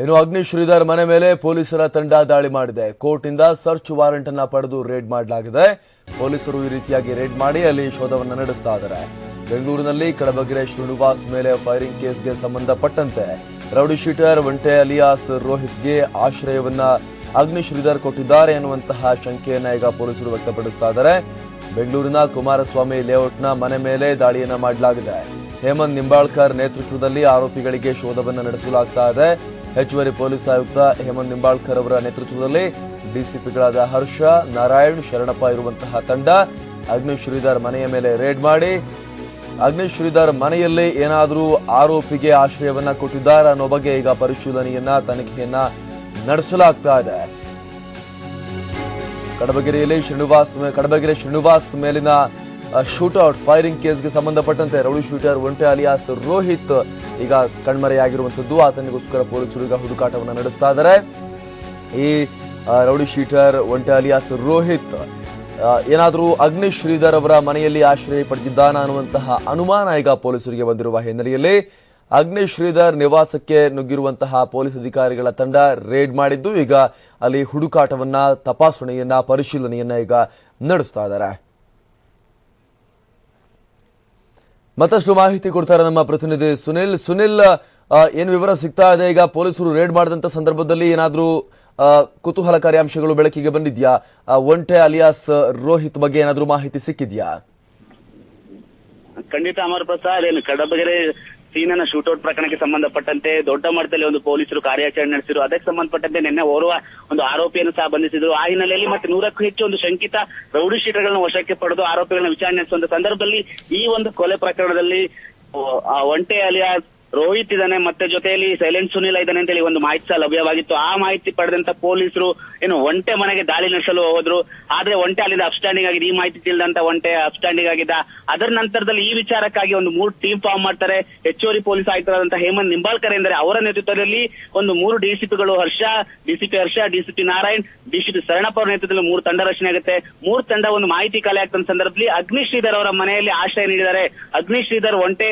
ಇನ್ನು ಅಗ್ನಿ ಶ್ರೀಧರ್ ಮನೆ ಮೇಲೆ ಪೊಲೀಸರ ತಂಡ ದಾಳಿ ಮಾಡಿದೆ. ಕೋರ್ಟಿಂದ ಸರ್ಚ್ ವಾರೆಂಟ್ ಅನ್ನ ಪಡೆದು ರೇಡ್ ಮಾಡಲಾಗಿದೆ. ಪೊಲೀಸರು ಈ ರೀತಿಯಾಗಿ ರೇಡ್ ಮಾಡಿ ಅಲ್ಲಿ ಶೋಧವನ್ನು ನಡೆಸ್ತಾ ಇದ್ದಾರೆ. ಬೆಂಗಳೂರಿನಲ್ಲಿ ಕಡಬಗೆರೆ ಶ್ರೀನಿವಾಸ್ ಮೇಲೆ ಫೈರಿಂಗ್ ಕೇಸ್ಗೆ ಸಂಬಂಧಪಟ್ಟಂತೆ ರೌಡಿ ಶೀಟರ್ ಒಂಟೆ ಅಲಿಯಾಸ್ ರೋಹಿತ್ಗೆ ಆಶ್ರಯವನ್ನ ಅಗ್ನಿ ಶ್ರೀಧರ್ ಕೊಟ್ಟಿದ್ದಾರೆ ಎನ್ನುವಂತಹ ಶಂಕೆಯನ್ನ ಈಗ ಪೊಲೀಸರು ವ್ಯಕ್ತಪಡಿಸ್ತಾ ಇದ್ದಾರೆ. ಬೆಂಗಳೂರಿನ ಕುಮಾರಸ್ವಾಮಿ ಲೇಔಟ್ನ ಮನೆ ಮೇಲೆ ದಾಳಿಯನ್ನ ಮಾಡಲಾಗಿದೆ. ಹೇಮಂತ್ ನಿಂಬಾಳ್ಕರ್ ನೇತೃತ್ವದಲ್ಲಿ ಆರೋಪಿಗಳಿಗೆ ಶೋಧವನ್ನು ನಡೆಸಲಾಗ್ತಾ ಇದೆ. ಹೆಚ್ಚುವರಿ ಪೊಲೀಸ್ ಆಯುಕ್ತ ಹೇಮಂತ್ ನಿಂಬಾಳ್ಕರ್ ಅವರ ನೇತೃತ್ವದಲ್ಲಿ ಡಿಸಿಪಿಗಳಾದ ಹರ್ಷ, ನಾರಾಯಣ್, ಶರಣಪ್ಪ ಇರುವಂತಹ ತಂಡ ಅಗ್ನಿ ಶ್ರೀಧರ್ ಮನೆಯ ಮೇಲೆ ರೇಡ್ ಮಾಡಿ ಅಗ್ನಿ ಶ್ರೀಧರ್ ಮನೆಯಲ್ಲಿ ಏನಾದರೂ ಆರೋಪಿಗೆ ಆಶ್ರಯವನ್ನ ಕೊಟ್ಟಿದ್ದಾರೆ ಅನ್ನೋ ಬಗ್ಗೆ ಈಗ ಪರಿಶೀಲನೆಯನ್ನ, ತನಿಖೆಯನ್ನ ನಡೆಸಲಾಗ್ತಾ ಇದೆ. ಕಡಬಗೆರೆಯಲ್ಲಿ ಶ್ರೀನಿವಾಸ್ ಕಡಬಗೆರೆ ಶ್ರೀನಿವಾಸ್ ಮೇಲಿನ ಶೂಟೌಟ್ ಫೈರಿಂಗ್ ಕೇಸ್ಗೆ ಸಂಬಂಧಪಟ್ಟಂತೆ rowdy shooter Onte alias Rohit ಈಗ ಕಣ್ಮರೆಯಾಗಿರುವಂತದ್ದು ಆತನಿಗೋಸ್ಕರ ಪೊಲೀಸರು ಈಗ ಹುಡುಕಾಟವನ್ನು ನಡೆಸ್ತಾ ಇದ್ದಾರೆ. ಈ rowdy sheeter Onte alias Rohit ಏನಾದರೂ ಅಗ್ನಿ ಶ್ರೀಧರ್ ಅವರ ಮನೆಯಲ್ಲಿ ಆಶ್ರಯ ಪಡೆದಿದ್ದಾನ ಅನ್ನುವಂತಹ ಅನುಮಾನ ಈಗ ಪೊಲೀಸರಿಗೆ ಬಂದಿರುವ ಹಿನ್ನೆಲೆಯಲ್ಲಿ ಅಗ್ನಿ ಶ್ರೀಧರ್ ನಿವಾಸಕ್ಕೆ ನುಗ್ಗಿರುವಂತಹ ಪೊಲೀಸ್ ಅಧಿಕಾರಿಗಳ ತಂಡ ರೇಡ್ ಮಾಡಿದ್ದು, ಈಗ ಅಲ್ಲಿ ಹುಡುಕಾಟವನ್ನ, ತಪಾಸಣೆಯನ್ನ, ಪರಿಶೀಲನೆಯನ್ನ ಈಗ ನಡೆಸ್ತಾ ಇದ್ದಾರೆ. ಮತ್ತಷ್ಟು ಮಾಹಿತಿ ಕೊಡ್ತಾರೆ ನಮ್ಮ ಪ್ರತಿನಿಧಿ ಸುನಿಲ್. ಸುನಿಲ್ ಏನು ವಿವರ ಸಿಗ್ತಾ ಇದೆ? ಈಗ ಪೊಲೀಸರು ರೇಡ್ ಮಾಡಿದಂತ ಸಂದರ್ಭದಲ್ಲಿ ಏನಾದ್ರೂ ಕುತೂಹಲಕಾರಿ ಅಂಶಗಳು ಬೆಳಕಿಗೆ ಬಂದಿದ್ಯಾ? ಒಂಟೆ ಅಲಿಯಾಸ್ ರೋಹಿತ್ ಬಗ್ಗೆ ಏನಾದ್ರೂ ಮಾಹಿತಿ ಸಿಕ್ಕಿದ್ಯಾ? ಖಂಡಿತ ಅಮರ್ ಪ್ರಸಾದ್, ಏನು ಕಡಬಗೆರೆ ಸೀನನ ಶೂಟೌಟ್ ಪ್ರಕರಣಕ್ಕೆ ಸಂಬಂಧಪಟ್ಟಂತೆ ದೊಡ್ಡ ಮಟ್ಟದಲ್ಲಿ ಒಂದು ಪೊಲೀಸರು ಕಾರ್ಯಾಚರಣೆ ನಡೆಸಿದ್ರು. ಅದಕ್ಕೆ ಸಂಬಂಧಪಟ್ಟಂತೆ ನಿನ್ನೆ ಓರ್ವ ಒಂದು ಆರೋಪಿಯನ್ನು ಸಹ ಬಂಧಿಸಿದ್ರು. ಆ ಹಿನ್ನೆಲೆಯಲ್ಲಿ ಮತ್ತೆ ನೂರಕ್ಕೂ ಹೆಚ್ಚು ಒಂದು ಶಂಕಿತ ರೌಡಿ ಶೀಟರ್ಗಳನ್ನು ವಶಕ್ಕೆ ಪಡೆದು ಆರೋಪಿಗಳನ್ನ ವಿಚಾರಣೆ ನಡೆಸುವಂತ ಸಂದರ್ಭದಲ್ಲಿ ಈ ಒಂದು ಕೊಲೆ ಪ್ರಕರಣದಲ್ಲಿ ಒಂಟೆ ಅಲಿಯಾಸ್ ರೋಹಿತ್ ಇದ್ದಾನೆ ಮತ್ತೆ ಜೊತೆಯಲ್ಲಿ ಸೈಲೆಂಟ್ ಸುನಿಲ್ ಇದ್ದಾನೆ ಅಂತ ಹೇಳಿ ಒಂದು ಮಾಹಿತಿ ಸಹ ಲಭ್ಯವಾಗಿತ್ತು. ಆ ಮಾಹಿತಿ ಪಡೆದಂತ ಪೊಲೀಸರು ಏನು ಒಂಟೆ ಮನೆಗೆ ದಾಳಿ ನಡೆಸಲು ಹೋದ್ರು. ಆದ್ರೆ ಒಂಟೆ ಅಲ್ಲಿಂದ ಅಪ್ಸ್ಟ್ಯಾಂಡಿಂಗ್ ಆಗಿದೆ. ಈ ಮಾಹಿತಿ ತಿಳಿದಂತ ಒಂಟೆ ಅಪ್ಸ್ಟ್ಯಾಂಡಿಂಗ್ ಆಗಿದ್ದ ಅದರ ನಂತರದಲ್ಲಿ ಈ ವಿಚಾರಕ್ಕಾಗಿ ಒಂದು ಮೂರು ಟೀಮ್ ಫಾರ್ಮ್ ಮಾಡ್ತಾರೆ. ಹೆಚ್ಚುವರಿ ಪೊಲೀಸ್ ಆಯುಕ್ತರಾದಂತಹ ಹೇಮಂತ್ ನಿಂಬಾಳ್ಕರ್ ಎಂದರೆ ಅವರ ನೇತೃತ್ವದಲ್ಲಿ ಒಂದು ಮೂರು ಡಿಸಿಪಿಗಳು Harsha DCP Harsha DCP Narayan DCP Sharanappa ಅವರ ನೇತೃತ್ವದಲ್ಲಿ ಮೂರು ತಂಡ ರಚನೆ ಆಗುತ್ತೆ. ಮೂರು ತಂಡ ಒಂದು ಮಾಹಿತಿ ಕಲೆ ಆಗ್ತಂತ ಸಂದರ್ಭದಲ್ಲಿ ಅಗ್ನಿಶ್ರೀಧರ್ ಅವರ ಮನೆಯಲ್ಲಿ ಆಶ್ರಯ ನೀಡಿದ್ದಾರೆ. ಅಗ್ನಿಶ್ರೀಧರ್ ಒಂಟೆ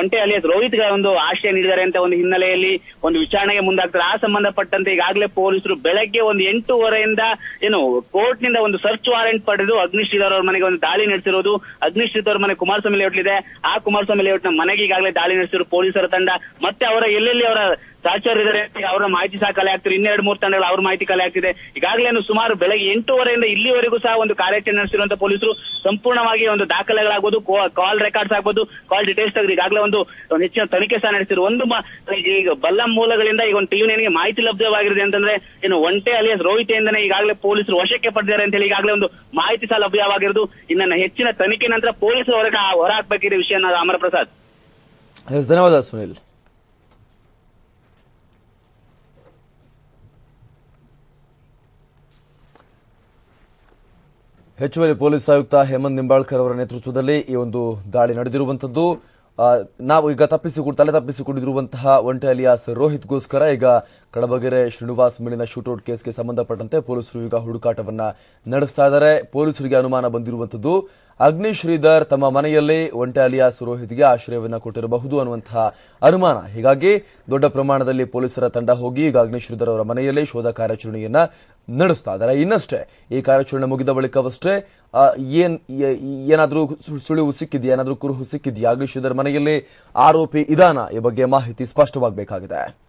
ಒಂಟೆ ಅಲಿಯಾಸ್ ರೋಹಿತ್ಗೆ ಒಂದು ಆಶ್ರಯ ನೀಡಿದ್ದಾರೆ ಅಂತ ಒಂದು ಹಿನ್ನೆಲೆಯಲ್ಲಿ ಒಂದು ವಿಚಾರಣೆಗೆ ಮುಂದಾಗ್ತಾರೆ ಆ ಸಂಬಂಧಪಟ್ಟಂತೆ ಈಗಾಗಲೇ ಪೊಲೀಸರು ಬೆಳಗ್ಗೆ ಒಂದು ಎಂಟೂವರೆಯಿಂದ ಏನು ಕೋರ್ಟ್ನಿಂದ ಒಂದು ಸರ್ಚ್ ವಾರೆಂಟ್ ಪಡೆದು ಅಗ್ನಿ ಶ್ರೀಧರ್ ಅವರ ಮನೆಗೆ ಒಂದು ದಾಳಿ ನಡೆಸಿರೋದು. ಅಗ್ನಿಶ್ರೀಧರ್ ಅವರ ಮನೆ ಕುಮಾರಸ್ವಾಮಿ ಲೇಔಟ್ ಇದೆ ಆ ಕುಮಾರಸ್ವಾಮಿ ಲೇಔಟ್ನ ಮನೆಗೆ ಈಗಾಗಲೇ ದಾಳಿ ನಡೆಸಿರೋ ಪೊಲೀಸರ ತಂಡ. ಮತ್ತೆ ಅವರ ಎಲ್ಲೆಲ್ಲಿ ಅವರ ಸಹಚರಿದ್ದಾರೆ ಅವರ ಮಾಹಿತಿ ಸಹ ಕಲೆ ಆಗ್ತಿದೆ ಇನ್ನೆರಡು ಮೂರು ತಂಡಗಳು ಅವ್ರ ಮಾಹಿತಿ ಕಲೆ ಆಗ್ತಿದೆ ಈಗಾಗಲೇ ಸುಮಾರು ಬೆಳಗ್ಗೆ ಎಂಟೂವರೆಯಿಂದ ಇಲ್ಲಿವರೆಗೂ ಸಹ ಒಂದು ಕಾರ್ಯಾಚರಣೆ ನಡೆಸಿರುವಂತಹ ಪೊಲೀಸರು ಸಂಪೂರ್ಣವಾಗಿ ಒಂದು ದಾಖಲೆಗಳಾಗಬಹುದು ಕಾಲ್ ರೆಕಾರ್ಡ್ಸ್ ಆಗ್ಬೋದು ಕಾಲ್ ಡೀಟೇಲ್ಸ್ ತೆಗೆದು ಈಗಾಗಲೇ ಒಂದು ಹೆಚ್ಚಿನ ತನಿಖೆ ಸಹ ನಡೆಸಿದ್ರು. ಒಂದು ಈಗ ಬಲ್ಲ ಮೂಲಗಳಿಂದ ಈಗ ಒಂದು ಟಿವಿ ನೈನ್ಗೆ ಮಾಹಿತಿ ಲಭ್ಯವಾಗಿರುತ್ತೆ ಅಂತಂದ್ರೆ ಏನು ಒಂಟೆ ಅಲಿಯಸ್ ರೋಹಿತೆಯಿಂದನೇ ಈಗಾಗಲೇ ಪೊಲೀಸರು ವಶಕ್ಕೆ ಪಡೆದಿದ್ದಾರೆ ಅಂತ ಹೇಳಿ ಈಗಾಗಲೇ ಒಂದು ಮಾಹಿತಿ ಸಹ ಲಭ್ಯವಾಗಿರೋದು. ಇನ್ನ ಹೆಚ್ಚಿನ ತನಿಖೆ ನಂತರ ಪೊಲೀಸರು ಹೊರಗೆ ಹೊರ ಹಾಕ್ಬೇಕಿದೆ ವಿಷಯ ಅಮರ ಪ್ರಸಾದ್ ಧನ್ಯವಾದ ಸುನಿಲ್. ಹೆಚ್ಚುವರಿ ಪೊಲೀಸ್ ಆಯುಕ್ತ ಹೇಮಂತ್ ನಿಂಬಾಳ್ಕರ್ ಅವರ ನೇತೃತ್ವದಲ್ಲಿ ಈ ಒಂದು ದಾಳಿ ನಡೆದಿರುವಂತದ್ದು. ನಾವು ಈಗ ತಪ್ಪಿಸಿಕೊಂಡು ತಲೆ ತಪ್ಪಿಸಿಕೊಂಡಿರುವಂತಹ ಒಂಟೆ ಅಲಿಯಾಸ್ ರೋಹಿತ್ಗೋಸ್ಕರ ಈಗ ಕಡಬಗೆರೆ ಶ್ರೀನಿವಾಸ್ ಮೇಲಿನ ಶೂಟೌಟ್ ಕೇಸ್ಗೆ ಸಂಬಂಧಪಟ್ಟಂತೆ ಪೊಲೀಸರು ಈಗ ಹುಡುಕಾಟವನ್ನು ನಡೆಸ್ತಾ ಇದ್ದಾರೆ. ಪೊಲೀಸರಿಗೆ ಅನುಮಾನ ಬಂದಿರುವಂತದ್ದು. ಅಗ್ನಿ ಶ್ರೀಧರ್ ತಮ್ಮ ಮನೆಯಲ್ಲೇ ಒಂಟೆ ಅಲಿಯಾಸ್ ರೋಹಿತ್ಗೆ ಆಶ್ರಯವನ್ನು ಕೊಟ್ಟಿರಬಹುದು ಅನ್ನುವಂತಹ ಅನುಮಾನ. ಹೀಗಾಗಿ ದೊಡ್ಡ ಪ್ರಮಾಣದಲ್ಲಿ ಪೊಲೀಸರ ತಂಡ ಹೋಗಿ ಈಗ ಅಗ್ನಿ ಶ್ರೀಧರ್ ಅವರ ಮನೆಯಲ್ಲೇ ಶೋಧ ಕಾರ್ಯಾಚರಣೆಯನ್ನ ನಡೆಸ್ತಾ ಇದ್ದಾರೆ. ಇನ್ನಷ್ಟೇ, ಈ ಕಾರ್ಯಾಚರಣೆ ಮುಗಿದ ಬಳಿಕವಷ್ಟೇ ಏನ್ ಏನಾದರೂ ಸುಳಿವು ಸಿಕ್ಕಿದೆಯಾ? ಏನಾದರೂ ಕುರುಹು ಸಿಕ್ಕಿದೆಯಾ? ಅಗ್ನಿ ಶ್ರೀಧರ್ ಮನೆಯಲ್ಲಿ ಆರೋಪಿ ಇದಾನ? ಈ ಬಗ್ಗೆ ಮಾಹಿತಿ ಸ್ಪಷ್ಟವಾಗಬೇಕಾಗಿದೆ.